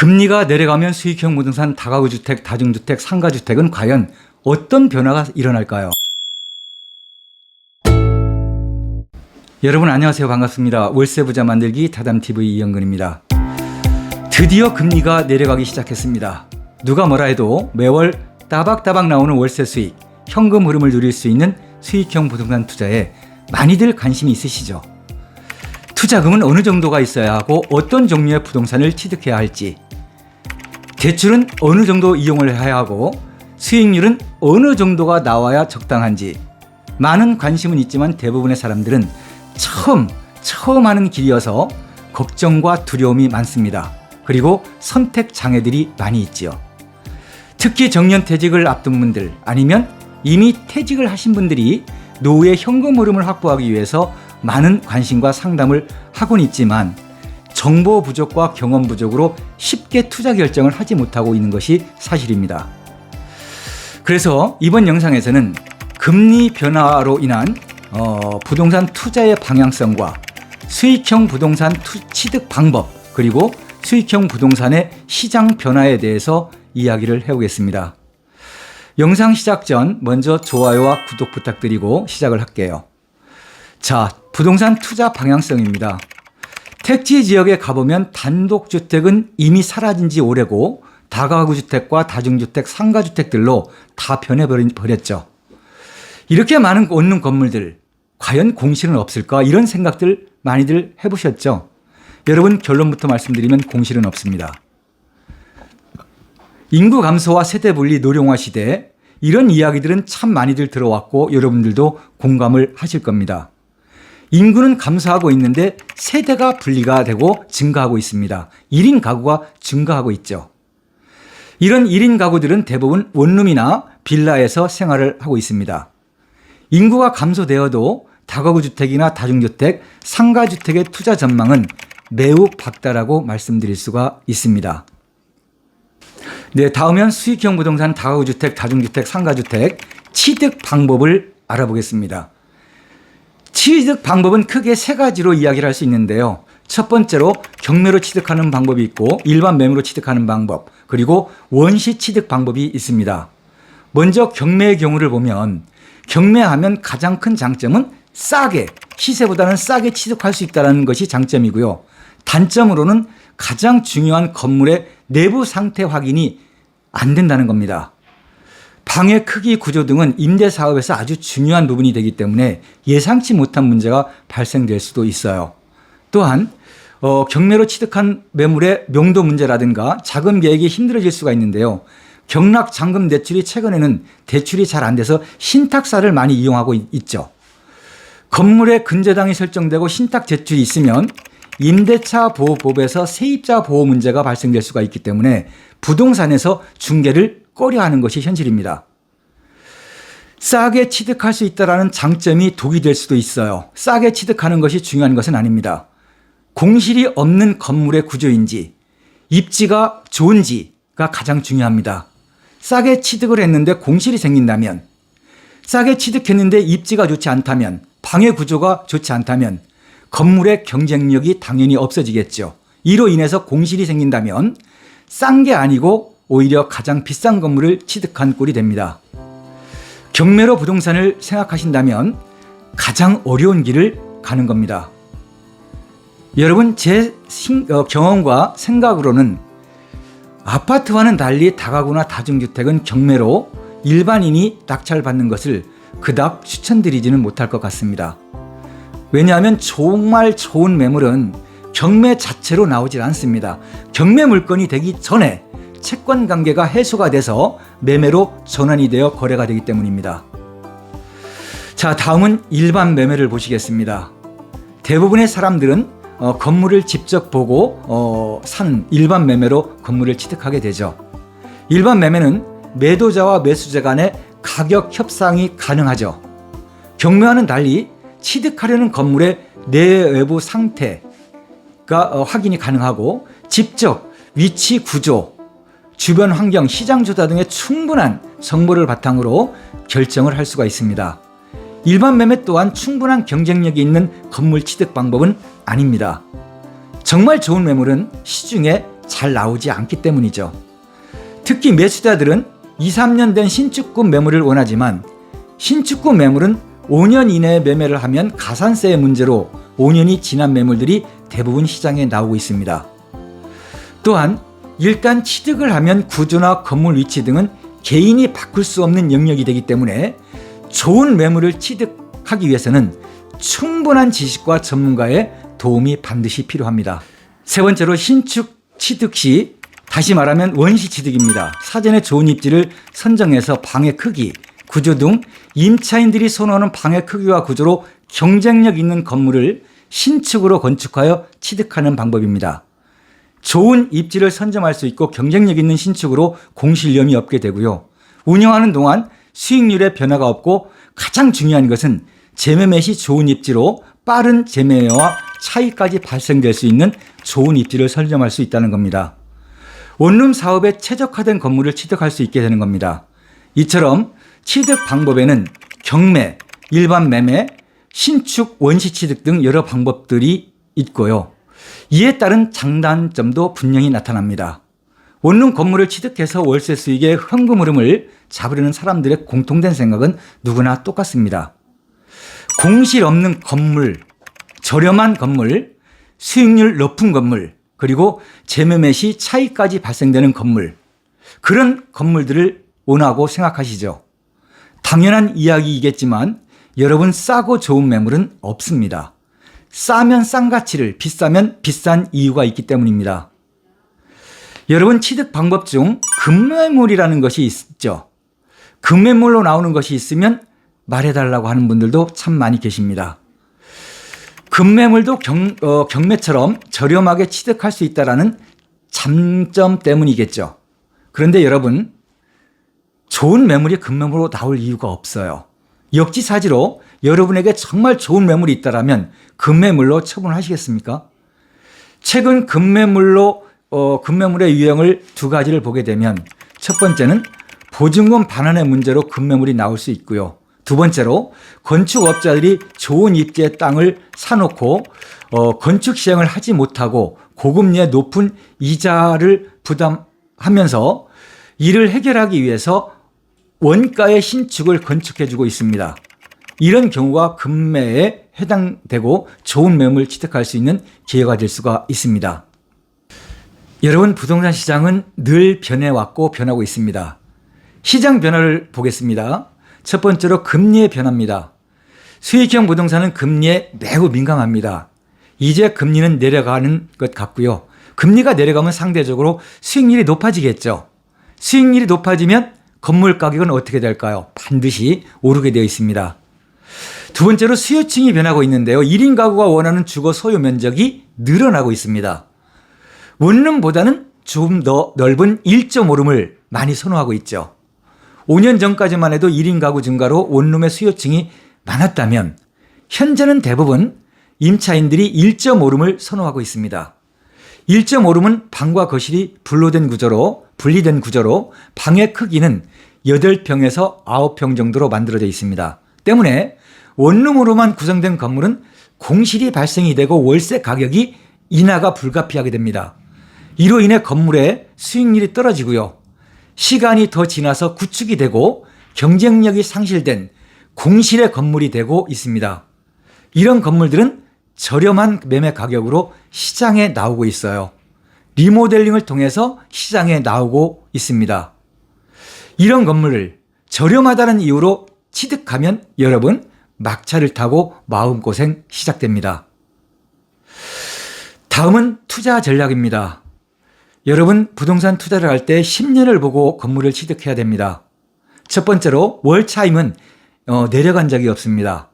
금리가 내려가면 수익형 부동산 다가구 주택, 다중주택, 상가주택은 과연 어떤 변화가 일어날까요? 여러분 안녕하세요. 반갑습니다. 월세 부자 만들기 다담 TV 이영근입니다. 드디어 금리가 내려가기 시작했습니다. 누가 뭐라 해도 매월 따박따박 나오는 월세 수익, 현금 흐름을 누릴 수 있는 수익형 부동산 투자에 많이들 관심이 있으시죠? 투자금은 어느 정도가 있어야 하고 어떤 종류의 부동산을 취득해야 할지, 대출은 어느 정도 이용을 해야 하고 수익률은 어느 정도가 나와야 적당한지 많은 관심은 있지만 대부분의 사람들은 처음 처음 하는 길이어서 걱정과 두려움이 많습니다. 그리고 선택 장애들이 많이 있지요. 특히 정년퇴직을 앞둔 분들 아니면 이미 퇴직을 하신 분들이 노후의 현금 흐름을 확보하기 위해서 많은 관심과 상담을 하곤 있지만 정보 부족과 경험 부족으로 쉽게 투자 결정을 하지 못하고 있는 것이 사실입니다. 그래서 이번 영상에서는 금리 변화로 인한 어, 부동산 투자의 방향성과 수익형 부동산 투, 취득 방법 그리고 수익형 부동산의 시장 변화에 대해서 이야기를 해보겠습니다. 영상 시작 전 먼저 좋아요와 구독 부탁드리고 시작을 할게요. 자, 부동산 투자 방향성입니다. 택지 지역에 가보면 단독주택은 이미 사라진 지 오래고 다가구 주택과 다중주택, 상가주택들로 다 변해버렸죠. 이렇게 많은 얻는 건물들, 과연 공실은 없을까? 이런 생각들 많이들 해보셨죠? 여러분 결론부터 말씀드리면 공실은 없습니다. 인구 감소와 세대 분리 노령화 시대 이런 이야기들은 참 많이들 들어왔고 여러분들도 공감을 하실 겁니다. 인구는 감소하고 있는데 세대가 분리가 되고 증가하고 있습니다. 1인 가구가 증가하고 있죠. 이런 1인 가구들은 대부분 원룸이나 빌라에서 생활을 하고 있습니다. 인구가 감소되어도 다가구 주택이나 다중주택, 상가 주택의 투자 전망은 매우 밝다라고 말씀드릴 수가 있습니다. 네, 다음은 수익형 부동산 다가구 주택, 다중주택, 상가 주택 취득 방법을 알아보겠습니다. 취득 방법은 크게 세 가지로 이야기를 할 수 있는데요. 첫 번째로 경매로 취득하는 방법이 있고 일반 매매로 취득하는 방법 그리고 원시 취득 방법이 있습니다. 먼저 경매의 경우를 보면 경매하면 가장 큰 장점은 싸게 시세보다는 싸게 취득할 수 있다는 것이 장점이고요. 단점으로는 가장 중요한 건물의 내부 상태 확인이 안 된다는 겁니다. 방의 크기 구조 등은 임대 사업에서 아주 중요한 부분이 되기 때문에 예상치 못한 문제가 발생될 수도 있어요. 또한 어, 경매로 취득한 매물의 명도 문제라든가 자금 계획이 힘들어질 수가 있는데요. 경락 잔금 대출이 최근에는 대출이 잘 안 돼서 신탁사를 많이 이용하고 있 죠. 건물에 근저당이 설정되고 신탁 대출이 있으면 임대차 보호법에서 세입자 보호 문제가 발생될 수가 있기 때문에 부동산에서 중개를 꺼려 하는 것이 현실입니다. 싸게 취득할 수 있다는 장점이 독이 될 수도 있어요. 싸게 취득하는 것이 중요한 것은 아닙니다. 공실이 없는 건물의 구조인지, 입지가 좋은지가 가장 중요합니다. 싸게 취득을 했는데 공실이 생긴다면, 싸게 취득했는데 입지가 좋지 않다면, 방해 구조가 좋지 않다면, 건물의 경쟁력이 당연히 없어지겠죠. 이로 인해서 공실이 생긴다면, 싼 게 아니고 오히려 가장 비싼 건물을 취득한 꼴이 됩니다. 경매로 부동산을 생각하신다면 가장 어려운 길을 가는 겁니다. 여러분, 제 어, 경험과 생각으로는 아파트와는 달리 다가구나 다중주택은 경매로 일반인이 낙찰받는 것을 그닥 추천드리지는 못할 것 같습니다. 왜냐하면 정말 좋은 매물은 경매 자체로 나오질 않습니다. 경매 물건이 되기 전에 채권 관계가 해소가 돼서 매매로 전환이 되어 거래가 되기 때문입니다. 자, 다음은 일반 매매를 보시겠습니다. 대부분의 사람들은 어, 건물을 직접 보고 어, 산 일반 매매로 건물을 취득하게 되죠. 일반 매매는 매도자와 매수자 간의 가격 협상이 가능하죠. 경매와는 달리 취득하려는 건물의 내외부 상태가 어, 확인이 가능하고 직접 위치 구조, 주변 환경, 시장 조사 등의 충분한 정보를 바탕으로 결정을 할 수가 있습니다. 일반 매매 또한 충분한 경쟁력이 있는 건물 취득 방법은 아닙니다. 정말 좋은 매물은 시중에 잘 나오지 않기 때문이죠. 특히 매수자들은 2, 3년 된 신축구 매물을 원하지만 신축구 매물은 5년 이내에 매매를 하면 가산세의 문제로 5년이 지난 매물들이 대부분 시장에 나오고 있습니다. 또한 일단 취득을 하면 구조나 건물 위치 등은 개인이 바꿀 수 없는 영역이 되기 때문에 좋은 매물을 취득하기 위해서는 충분한 지식과 전문가의 도움이 반드시 필요합니다. 세 번째로 신축 취득 시 다시 말하면 원시 취득입니다. 사전에 좋은 입지를 선정해서 방의 크기, 구조 등 임차인들이 선호하는 방의 크기와 구조로 경쟁력 있는 건물을 신축으로 건축하여 취득하는 방법입니다. 좋은 입지를 선점할 수 있고 경쟁력 있는 신축으로 공실염이 없게 되고요. 운영하는 동안 수익률에 변화가 없고 가장 중요한 것은 재매매 시 좋은 입지로 빠른 재매매와 차이까지 발생될 수 있는 좋은 입지를 선점할 수 있다는 겁니다. 원룸 사업에 최적화된 건물을 취득할 수 있게 되는 겁니다. 이처럼 취득 방법에는 경매, 일반 매매, 신축, 원시 취득 등 여러 방법들이 있고요. 이에 따른 장단점도 분명히 나타납니다. 원룸 건물을 취득해서 월세 수익의 현금 흐름을 잡으려는 사람들의 공통된 생각은 누구나 똑같습니다. 공실 없는 건물, 저렴한 건물, 수익률 높은 건물, 그리고 재매매 시 차이까지 발생되는 건물, 그런 건물들을 원하고 생각하시죠. 당연한 이야기이겠지만 여러분 싸고 좋은 매물은 없습니다. 싸면 싼 가치를, 비싸면 비싼 이유가 있기 때문입니다. 여러분 취득 방법 중 금매물이라는 것이 있죠. 금매물로 나오는 것이 있으면 말해달라고 하는 분들도 참 많이 계십니다. 금매물도 경, 어, 경매처럼 저렴하게 취득할 수 있다라는 장점 때문이겠죠. 그런데 여러분, 좋은 매물이 금매물로 나올 이유가 없어요. 역지사지로 여러분에게 정말 좋은 매물이 있다라면 금매물로 처분하시겠습니까? 최근 금매물로 어, 금매물의 유형을 두 가지를 보게 되면 첫 번째는 보증금 반환의 문제로 금매물이 나올 수 있고요. 두 번째로 건축업자들이 좋은 입지의 땅을 사놓고 어, 건축 시행을 하지 못하고 고금리의 높은 이자를 부담하면서 이를 해결하기 위해서 원가의 신축을 건축해주고 있습니다. 이런 경우가 금매에 해당되고 좋은 매물 취득할 수 있는 기회가 될 수가 있습니다. 여러분 부동산 시장은 늘 변해왔고 변하고 있습니다. 시장 변화를 보겠습니다. 첫 번째로 금리의 변화입니다. 수익형 부동산은 금리에 매우 민감합니다. 이제 금리는 내려가는 것 같고요. 금리가 내려가면 상대적으로 수익률이 높아지겠죠. 수익률이 높아지면 건물 가격은 어떻게 될까요? 반드시 오르게 되어 있습니다. 두 번째로 수요층이 변하고 있는데요. 1인 가구가 원하는 주거 소유 면적이 늘어나고 있습니다. 원룸보다는 좀 더 넓은 1.5룸을 많이 선호하고 있죠. 5년 전까지만 해도 1인 가구 증가로 원룸의 수요층이 많았다면 현재는 대부분 임차인들이 1.5룸을 선호하고 있습니다. 1.5룸은 방과 거실이 분로된 구조로 분리된 구조로 방의 크기는 8평에서 9평 정도로 만들어져 있습니다. 때문에 원룸으로만 구성된 건물은 공실이 발생이 되고 월세 가격이 인하가 불가피하게 됩니다. 이로 인해 건물의 수익률이 떨어지고요. 시간이 더 지나서 구축이 되고 경쟁력이 상실된 공실의 건물이 되고 있습니다. 이런 건물들은 저렴한 매매 가격으로 시장에 나오고 있어요. 리모델링을 통해서 시장에 나오고 있습니다. 이런 건물을 저렴하다는 이유로 취득하면 여러분 막차를 타고 마음고생 시작됩니다. 다음은 투자 전략입니다. 여러분 부동산 투자를 할 때 10년을 보고 건물을 취득해야 됩니다. 첫 번째로 월 차임은 어, 내려간 적이 없습니다.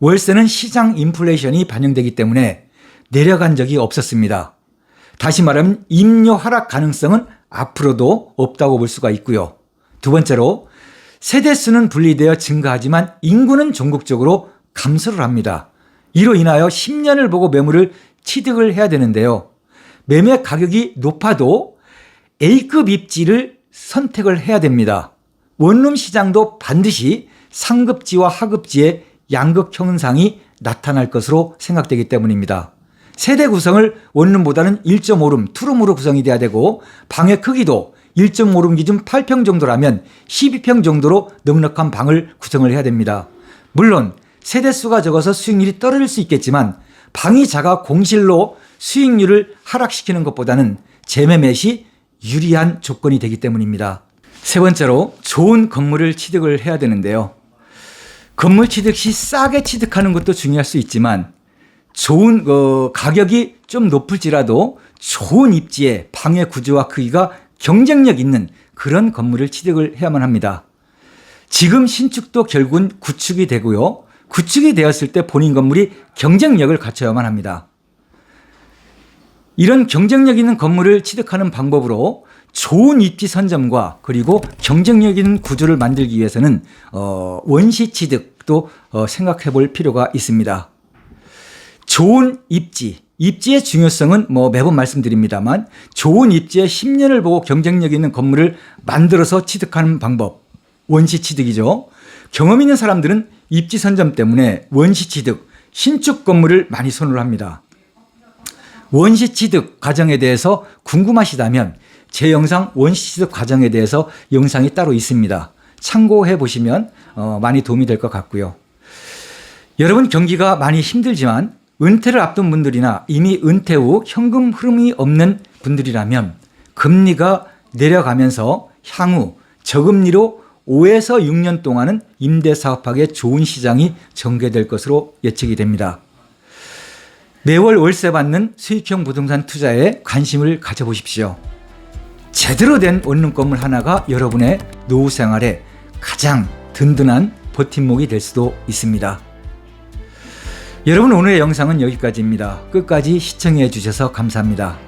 월세는 시장 인플레이션이 반영되기 때문에 내려간 적이 없었습니다. 다시 말하면 임료 하락 가능성은 앞으로도 없다고 볼 수가 있고요. 두 번째로 세대 수는 분리되어 증가하지만 인구는 전국적으로 감소를 합니다. 이로 인하여 10년을 보고 매물을 취득을 해야 되는데요. 매매 가격이 높아도 A급 입지를 선택을 해야 됩니다. 원룸 시장도 반드시 상급지와 하급지의 양극 현상이 나타날 것으로 생각되기 때문입니다. 세대 구성을 원룸보다는 1.5룸, 투룸으로 구성이 돼야 되고 방의 크기도 1.5룸 기준 8평 정도라면 12평 정도로 넉넉한 방을 구성을 해야 됩니다. 물론 세대 수가 적어서 수익률이 떨어질 수 있겠지만 방이 작아 공실로 수익률을 하락시키는 것보다는 재매매 시 유리한 조건이 되기 때문입니다. 세 번째로 좋은 건물을 취득을 해야 되는데요. 건물 취득 시 싸게 취득하는 것도 중요할 수 있지만 좋은 어, 가격이 좀 높을지라도 좋은 입지에 방의 구조와 크기가 경쟁력 있는 그런 건물을 취득을 해야만 합니다. 지금 신축도 결국은 구축이 되고요. 구축이 되었을 때 본인 건물이 경쟁력을 갖춰야만 합니다. 이런 경쟁력 있는 건물을 취득하는 방법으로 좋은 입지 선점과 그리고 경쟁력 있는 구조를 만들기 위해서는 어, 원시 취득도 어, 생각해 볼 필요가 있습니다. 좋은 입지, 입지의 중요성은 뭐 매번 말씀드립니다만 좋은 입지에 10년을 보고 경쟁력 있는 건물을 만들어서 취득하는 방법, 원시 취득이죠. 경험 있는 사람들은 입지 선점 때문에 원시 취득, 신축 건물을 많이 선호를 합니다. 원시 취득 과정에 대해서 궁금하시다면 제 영상 원시 취득 과정에 대해서 영상이 따로 있습니다. 참고해 보시면 어, 많이 도움이 될 것 같고요. 여러분 경기가 많이 힘들지만 은퇴를 앞둔 분들이나 이미 은퇴 후 현금 흐름이 없는 분들이라면 금리가 내려가면서 향후 저금리로 5에서 6년 동안은 임대 사업하기에 좋은 시장이 전개될 것으로 예측이 됩니다. 매월 월세 받는 수익형 부동산 투자에 관심을 가져보십시오. 제대로 된 원룸 건물 하나가 여러분의 노후 생활에 가장 든든한 버팀목이 될 수도 있습니다. 여러분 오늘의 영상은 여기까지입니다. 끝까지 시청해 주셔서 감사합니다.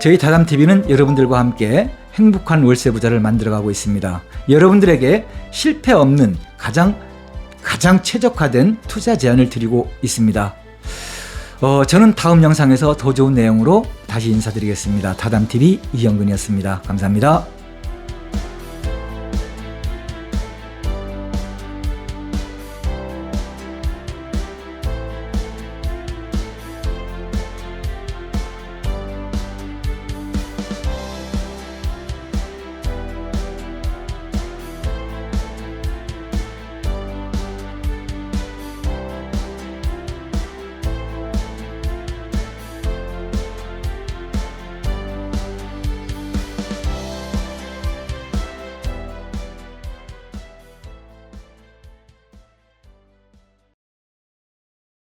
저희 다담TV는 여러분들과 함께 행복한 월세 부자를 만들어가고 있습니다. 여러분들에게 실패 없는 가장 가장 최적화된 투자 제안을 드리고 있습니다. 어, 저는 다음 영상에서 더 좋은 내용으로 다시 인사드리겠습니다. 다담TV 이영근이었습니다. 감사합니다.